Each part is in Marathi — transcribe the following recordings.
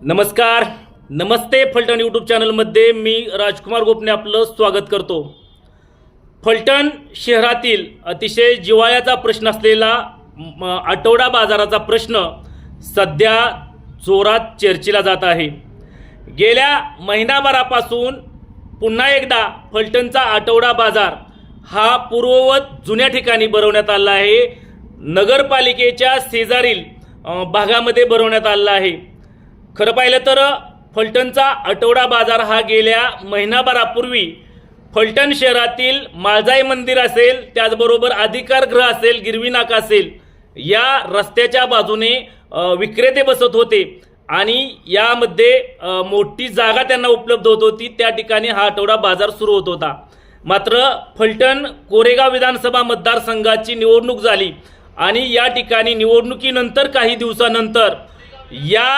नमस्कार. नमस्ते फलटण यूट्यूब चॅनलमध्ये मी राजकुमार गोपने आपलं स्वागत करतो. फलटण शहरातील अतिशय जिवाळ्याचा प्रश्न असलेला आठवडा बाजाराचा प्रश्न सध्या जोरात चर्चेला जात आहे. गेल्या महिनाभरापासून पुन्हा एकदा फलटणचा आठवडा बाजार हा पूर्ववत जुन्या ठिकाणी भरवण्यात आला आहे. नगरपालिकेच्या शेजारील भागामध्ये भरवण्यात आला आहे. खरं पाहिलं तर फलटणचा आठवडा बाजार हा गेल्या महिनाभरापूर्वी फलटण शहरातील माळजाई मंदिर असेल त्याचबरोबर अधिकारगृह असेल गिरवी नाका असेल या रस्त्याच्या बाजूने विक्रेते बसत होते. आणि यामध्ये मोठी जागा त्यांना उपलब्ध होत होती. त्या ठिकाणी हा आठवडा बाजार सुरू होत होता. मात्र फलटण कोरेगाव विधानसभा मतदारसंघाची निवडणूक झाली. आणि या ठिकाणी निवडणुकीनंतर काही दिवसानंतर या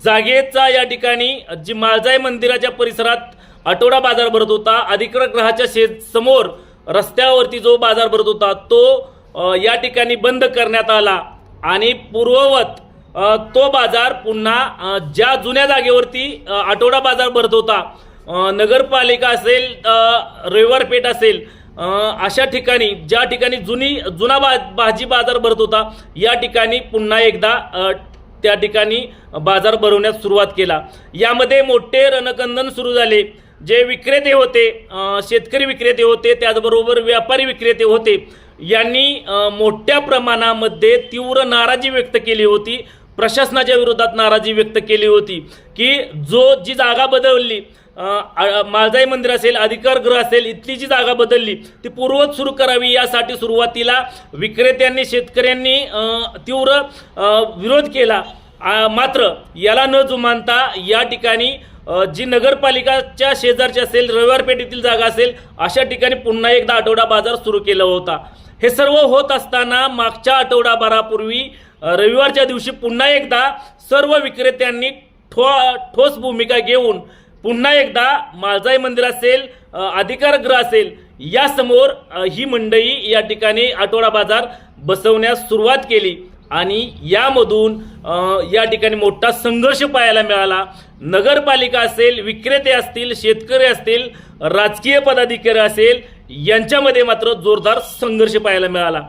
जागेचा या ठिकाणी जी माळजाई मंदिराच्या परिसरात आठवडा बाजार भरत होता अधिकृत ग्रहाच्या शेत समोर रस्त्यावरती जो बाजार भरत होता तो या ठिकाणी बंद करण्यात आला. आणि पूर्ववत तो बाजार पुन्हा ज्या जुन्या जागेवरती आठवडा बाजार भरत होता नगरपालिका असेल रविवारपेठ रविवार पेठ असेल अशा ठिकाणी ज्या ठिकाणी जुनी जुना बा भाजी बाजार भरत होता या ठिकाणी पुन्हा एकदा त्या ठिकाणी बाजार भरवण्यास सुरुवात केला. यामध्ये मोठे रणकंदन सुरू झाले. जे विक्रेते होते शेतकरी विक्रेते होते त्याचबरोबर व्यापारी विक्रेते होते यांनी मोठ्या प्रमाणामध्ये तीव्र नाराजी व्यक्त केली होती. प्रशासनाच्या विरोधात नाराजी व्यक्त केली होती की जो जी जागा बदलली माळजाई मंदिर असेल अधिकार गृह असेल इथली जी जागा बदलली ती पूर्वत सुरू करावी यासाठी सुरुवातीला विक्रेत्यांनी शेतकऱ्यांनी तीव्र विरोध केला. मात्र याला न जुमानता या ठिकाणी जी नगरपालिकाच्या शेजारची असेल रविवार पेठेतील जागा असेल अशा ठिकाणी पुन्हा एकदा आठवडा बाजार सुरू केला होता. हे सर्व होत असताना मागच्या आठवडाभरापूर्वी रविवारच्या दिवशी पुन्हा एकदा सर्व विक्रेत्यांनी ठो ठोस भूमिका घेऊन पुन्हा एकदा माळजाई मंदिर असेल अधिकारगृह असेल यासमोर ही मंडळी या ठिकाणी आठवडा बाजार बसवण्यास सुरुवात केली. आणि यामधून या ठिकाणी मोठा संघर्ष पाहायला मिळाला. नगरपालिका असेल विक्रेते असतील शेतकरी असतील राजकीय पदाधिकारी असेल यांच्यामध्ये मात्र जोरदार संघर्ष पाहायला मिळाला.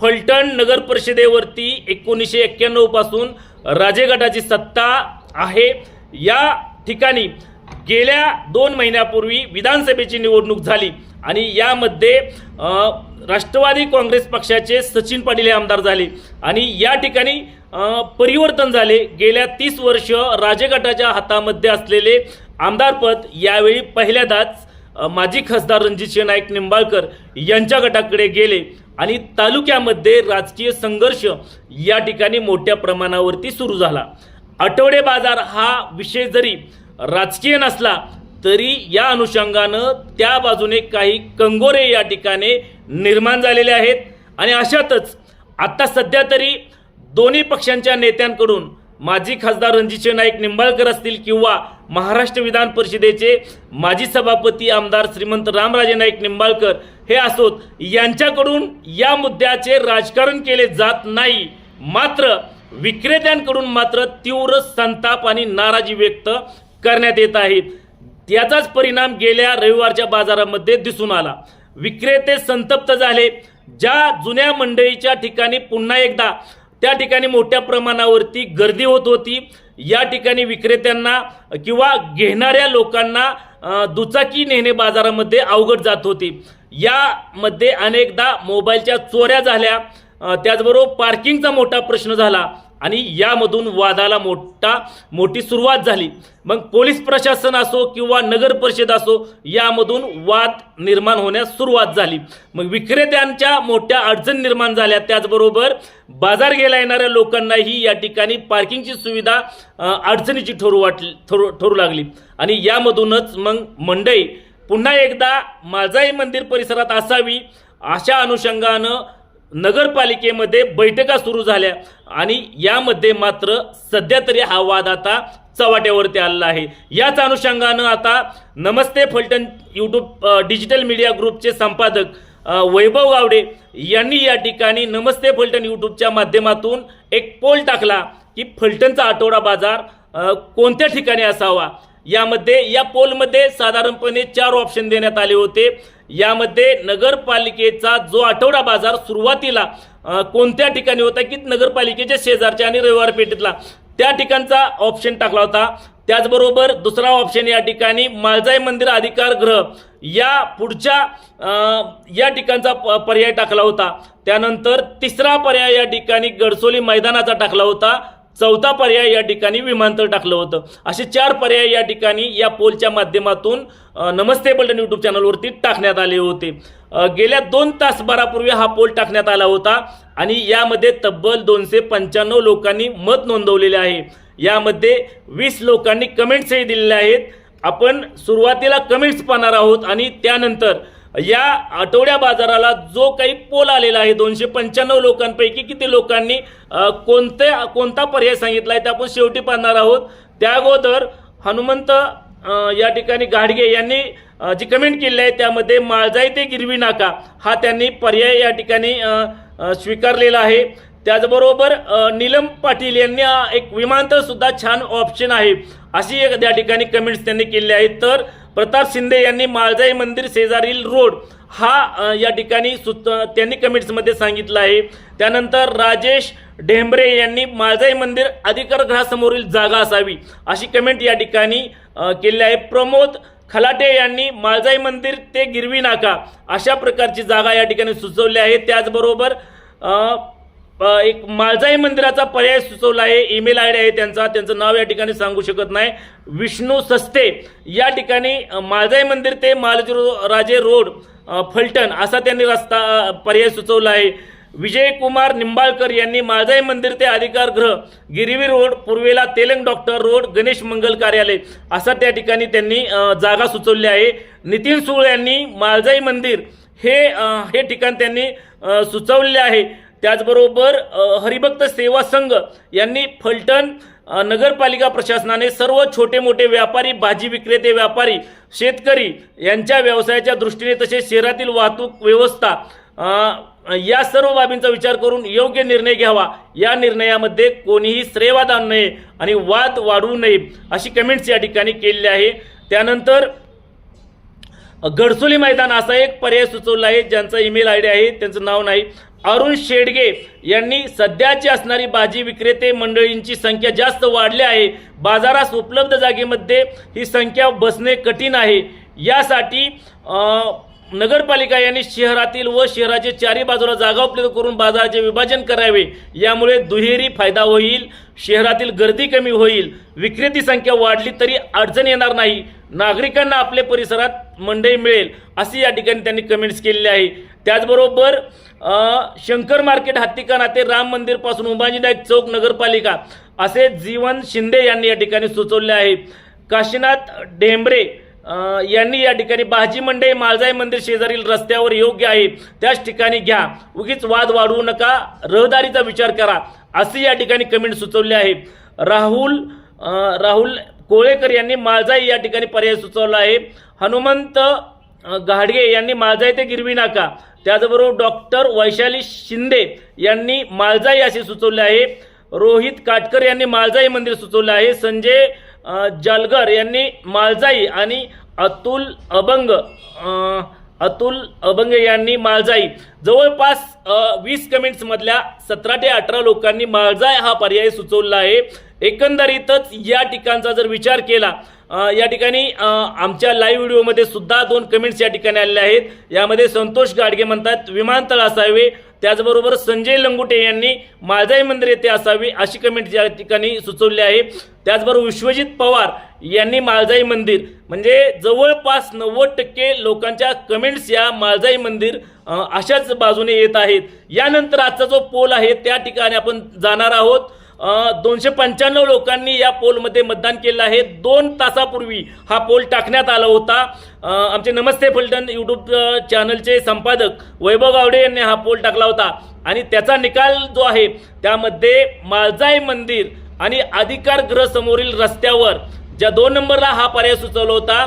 फलटण नगर परिषदेवरती एकोणीसशे एक्क्याण्णवपासून राजे गटाची सत्ता आहे. या ठिकाणी गेल्या दोन महिन्यापूर्वी विधानसभेची निवडणूक झाली आणि यामध्ये राष्ट्रवादी काँग्रेस पक्षाचे सचिन पाटील हे आमदार झाले आणि या ठिकाणी परिवर्तन झाले. गेल्या तीस वर्ष राजगटाच्या हातामध्ये असलेले आमदारपद यावेळी पहिल्यांदाच माजी खासदार रणजितसिंह नाईक निंबाळकर यांच्या गटाकडे गेले आणि तालुक्यामध्ये राजकीय संघर्ष या ठिकाणी मोठ्या प्रमाणावरती सुरू झाला. आठवडे बाजार हा विषय जरी राजकीय नसला तरी या अनुषंगानं त्या बाजूने काही कंगोरे या ठिकाणी निर्माण झालेले आहेत. आणि अशातच आत्ता सध्या तरी दोन्ही पक्षांच्या नेत्यांकडून माजी खासदार रणजितसिंह नाईक निंबाळकर असतील किंवा महाराष्ट्र विधान परिषदेचे माजी सभापती आमदार श्रीमंत रामराजे नाईक निंबाळकर हे असोत यांच्याकडून या मुद्द्याचे राजकारण केले जात नाही. मात्र विक्रेत्यांकडून मात्र तीव्र संताप आणि नाराजी व्यक्त करण्यात येत आहेत. याचाच परिणाम गेल्या रविवारच्या बाजारामध्ये दिसून आला. विक्रेते संतप्त झाले. ज्या जुन्या मंडईच्या ठिकाणी पुन्हा एकदा त्या ठिकाणी मोठ्या प्रमाणावरती गर्दी होत होती या ठिकाणी विक्रेत्यांना किंवा घेणाऱ्या लोकांना दुचाकी नेणे बाजारामध्ये अवघड जात होती. यामध्ये अनेकदा मोबाईलच्या चोऱ्या झाल्या. त्याचबरोबर पार्किंगचा मोठा प्रश्न झाला. आणि यामधून वादाला मोठा मोठी सुरुवात झाली. मग पोलीस प्रशासन असो किंवा नगर परिषद असो यामधून वाद निर्माण होण्यास सुरुवात झाली. मग विक्रेत्यांच्या मोठ्या अडचण निर्माण झाल्या. त्याचबरोबर बाजार घ्यायला येणाऱ्या लोकांनाही या ठिकाणी पार्किंगची सुविधा अडचणीची ठरू वाटली ठरू ठरू लागली. आणि यामधूनच मग मंडई पुन्हा एकदा माझाई मंदिर परिसरात असावी अशा अनुषंगानं नगरपालिकेमध्ये बैठका सुरू झाल्या आणि यामध्ये मात्र सध्या तरी हा वाद आता चव्हाट्यावरती आलेला आहे. याच अनुषंगानं आता Namaste Phaltan YouTube digital media ग्रुपचे संपादक वैभव गावडे यांनी या ठिकाणी नमस्ते फलटण यूट्यूबच्या माध्यमातून एक पोल टाकला की फलटणचा आठवडा बाजार कोणत्या ठिकाणी असावा? यामध्ये या पोलमध्ये साधारणपणे चार ऑप्शन देण्यात आले होते. यामध्ये नगरपालिकेचा जो आठवडा बाजार सुरुवातीला कोणत्या ठिकाणी होता की नगरपालिकेच्या शेजारच्या आणि रविवार पेठेतला त्या ठिकाणचा ऑप्शन टाकला होता. त्याचबरोबर दुसरा ऑप्शन या ठिकाणी माळजाई मंदिर अधिकार गृह या पुढच्या या ठिकाणचा प- पर्याय टाकला होता. त्यानंतर तिसरा पर्याय या ठिकाणी गडसोली मैदानाचा टाकला होता. चौथा पर्याय या ठिकाणी विमानतळ टाकलं होतं. असे चार पर्याय या ठिकाणी या पोलच्या माध्यमातून नमस्ते बल्टन यूट्यूब चॅनलवरती टाकण्यात आले होते. गेल्या दोन तासभरापूर्वी हा पोल टाकण्यात आला होता आणि यामध्ये तब्बल दोनशे पंच्याण्णव लोकांनी मत नोंदवलेले आहे. यामध्ये वीस लोकांनी कमेंट्सही दिलेल्या आहेत. आपण सुरुवातीला कमेंट्स पाहणार आहोत आणि त्यानंतर या आठवड्या बाजाराला जो काही पोल आलेला आहे दोनशे पंच्याण्णव लोकांपैकी किती लोकांनी कोणते कोणता पर्याय सांगितला आहे ते आपण शेवटी पाहणार आहोत. त्या अगोदर हनुमंत या ठिकाणी गाडगे यांनी जी कमेंट केली आहे त्यामध्ये माळजाई ते गिरवी नाका हा त्यांनी पर्याय या ठिकाणी स्वीकारलेला आहे. त्याचबरोबर नीलम पाटील यांनी एक विमानतळ सुद्धा छान ऑप्शन आहे अशी एक त्या ठिकाणी कमेंट्स त्यांनी केले आहेत. तर प्रताप शिंदे यांनी माळजाई मंदिर शेजारील रोड हा या ठिकाणी सुच त्यांनी कमेंट्समध्ये सांगितलं आहे. त्यानंतर राजेश ढेंबरे यांनी माळजाई मंदिर अधिकारगृहासमोरील जागा असावी अशी कमेंट या ठिकाणी केली आहे. प्रमोद खलाटे यांनी माळजाई मंदिर ते गिरवी नाका अशा प्रकारची जागा या ठिकाणी सुचवली आहे. त्याचबरोबर एक माळजाई मंदिराचा पर्याय सुचवला आहे. ईमेल आय डी आहे त्यांचा. त्यांचं नाव या ठिकाणी सांगू शकत नाही. विष्णू सस्ते या ठिकाणी माळजाई मंदिर ते मालजी राजे रोड फलटण असा त्यांनी रस्ता पर्याय सुचवला आहे. विजय कुमार निंबाळकर यांनी माळजाई मंदिर ते अधिकार गृह गिरवी रोड पूर्वेला तेलंग डॉक्टर रोड गणेश मंगल कार्यालय असा त्या ठिकाणी त्यांनी जागा सुचवली आहे. नितीन सुळ यांनी माळजाई मंदिर हे हे ठिकाण त्यांनी सुचवले आहे. त्याचबरोबर हरिभक्त सेवा संघ यांनी फलटण नगरपालिका प्रशासनाने सर्व छोटे मोठे व्यापारी भाजी विक्रेते व्यापारी शेतकरी यांच्या व्यवसायाच्या दृष्टीने तसेच शहरातील वाहतूक व्यवस्था या सर्व बाबींचा विचार करून योग्य निर्णय घ्यावा. या निर्णयामध्ये कोणीही श्रेयवाद आणू नये आणि वाद वाढवू नये अशी कमेंट्स या ठिकाणी केलेली आहे. त्यानंतर गडचोली मैदान असा एक पर्याय सुचवला आहे ज्यांचा ईमेल आय डी आहे त्यांचं नाव नाही. अरुण शेडगे यांनी सध्याची असणारी भाजी विक्रेते मंडळींची संख्या जास्त वाढली आहे. बाजारास उपलब्ध जागेमध्ये ही संख्या बसणे कठीण आहे. यासाठी नगरपालिका यांनी शहरातील व शहराचे चारी बाजूला जागा उपलब्ध करून बाजाराचे विभाजन करावे. यामुळे दुहेरी फायदा होईल शहरातील गर्दी कमी होईल विक्रेती संख्या वाढली तरी अडचण येणार नाही. नागरिकांना आपल्या परिसरात मंडई मिळेल अशी या ठिकाणी त्यांनी कमेंट्स केलेली आहे. त्याचबरोबर शंकर मार्केट हत्तीकाना ते राम मंदिरपासून उमाजी नाईक चौक नगरपालिका असे जीवन शिंदे यांनी या ठिकाणी सुचवले आहे. काशीनाथ ढेंबरे यांनी या ठिकाणी भाजी मंडई माळजाई मंदिर शेजारील रस्त्यावर योग्य आहे. त्याच ठिकाणी घ्या. उगीच वाद वाढवू नका. रहदारीचा विचार करा. असे या ठिकाणी कमेंट सुचवले आहे. राहुल राहुल कोळेकर यांनी माळजाई या ठिकाणी पर्याय सुचवला आहे. हनुमंत घाडगे यांनी माळजाई ते गिरवी नाका. त्याचबरोबर डॉक्टर वैशाली शिंदे यांनी माळजाई असे सुचवले आहे. रोहित काटकर यांनी माळजाई मंदिर सुचवले आहे. संजय जालगर यांनी माळजाई आणि अतुल अभंग अतुल अभंग यांनी माळजाई जवळपास वीस कमेंट्स मधल्या सतरा ते अठरा लोकांनी माळजाय हा पर्याय सुचवला आहे. एकंदरीतच या ठिकाणचा जर विचार केला या ठिकाणी आमच्या लाईव्ह व्हिडिओमध्ये सुद्धा दोन कमेंट्स या ठिकाणी आलेले आहेत. यामध्ये संतोष गाडगे म्हणतात विमानतळ असावे त्याचबरोबर संजय लंगुटे यांनी माळजाई मंदिर येथे असावी अशी कमेंट या ठिकाणी सुचवली आहे. त्याचबरोबर विश्वजित पवार यांनी माळजाई मंदिर म्हणजे जवळपास नव्वद टक्के लोकांच्या कमेंट्स या माळजाई मंदिर अशाच बाजूने येत आहेत. यानंतर आजचा जो पोल आहे त्या ठिकाणी आपण जाणार आहोत. दोनशे पंच्याण्णव लोकांनी या पोलमध्ये मतदान केलं आहे. दोन तासापूर्वी हा पोल टाकण्यात आला होता. आमचे नमस्ते फलटण यूट्यूब चॅनलचे संपादक वैभव गावडे यांनी हा पोल टाकला होता. आणि त्याचा निकाल जो आहे त्यामध्ये माळजाई मंदिर आणि अधिकार समोरील रस्त्यावर ज्या दोन नंबरला हा पर्याय सुचवला होता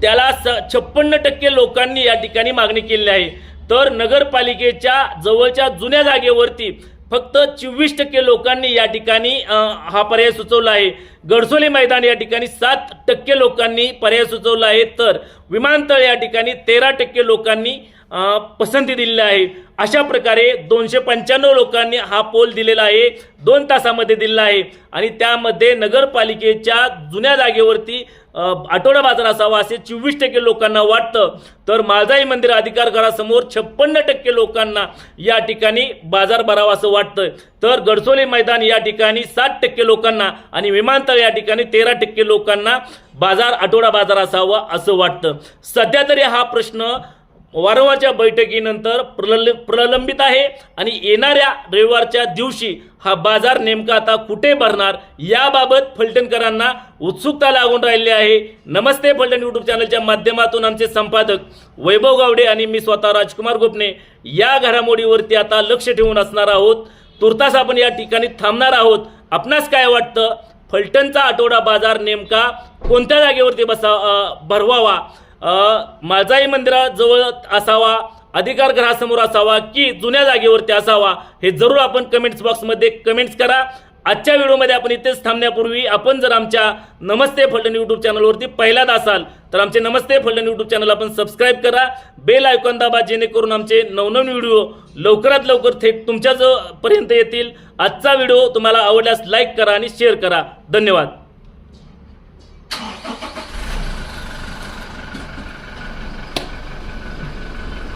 त्याला स छप्पन्न टक्के लोकांनी या ठिकाणी मागणी केली आहे. तर नगरपालिकेच्या जवळच्या जुन्या जागेवरती फक्त चोवीस टक्के लोकांनी या ठिकाणी हा पर्याय सुचवला आहे. गडसोली मैदान या ठिकाणी सात टक्के लोकांनी पर्याय सुचवला आहे. तर विमानतळ या ठिकाणी तेरा टक्के लोकांनी पसंती दिलेली आहे. अशा प्रकारे दोनशे पंच्याण्णव लोकांनी हा पोल दिलेला आहे. दोन तासामध्ये दिलेला आहे. आणि त्यामध्ये नगरपालिकेच्या जुन्या जागेवरती आठवडा बाजार असावा असे चोवीस टक्के लोकांना वाटतं. तर माळजाई मंदिर अधिकार घरासमोर छप्पन्न टक्के लोकांना या ठिकाणी बाजार भरावा असं वाटतं तर गडसोले मैदान या ठिकाणी सात टक्के लोकांना आणि विमानतळ या ठिकाणी तेरा टक्के लोकांना बाजार आठवडा बाजार असावा असं वाटतं. सध्या तरी हा प्रश्न वारंवारच्या बैठकीनंतर प्रल प्रलंबित आहे आणि येणाऱ्या रविवारच्या दिवशी हा बाजार नेमका आता कुठे भरणार याबाबत फलटणकरांना उत्सुकता लागून राहिली आहे. नमस्ते फलटण यूट्यूब चॅनलच्या माध्यमातून आमचे संपादक वैभव गावडे आणि मी स्वतः राजकुमार गोपने या घडामोडीवरती आता लक्ष ठेवून असणार आहोत. तुर्तास आपण या ठिकाणी थांबणार आहोत. आपणास काय वाटतं? फलटणचा आठवडा बाजार नेमका कोणत्या जागेवरती बसा भरवावा? माझाही माळजाई मंदिराजवळ असावा अधिकार घरासमोर असावा की जुन्या जागेवरती असावा हे जरूर आपण कमेंट्स बॉक्समध्ये कमेंट्स करा. आजच्या व्हिडिओमध्ये आपण इथेच थांबण्यापूर्वी आपण जर आमच्या नमस्ते फलटण यूट्यूब चॅनलवरती पहिल्यांदा असाल तर आमचे नमस्ते फलटण यूट्यूब चॅनल आपण सबस्क्राईब करा. बेल आयकॉन दाबा जेणेकरून आमचे नवनवीन व्हिडिओ लवकरात लवकर थेट तुमच्याजवळपर्यंत येतील. आजचा व्हिडिओ तुम्हाला आवडल्यास लाईक करा आणि शेअर करा. धन्यवाद.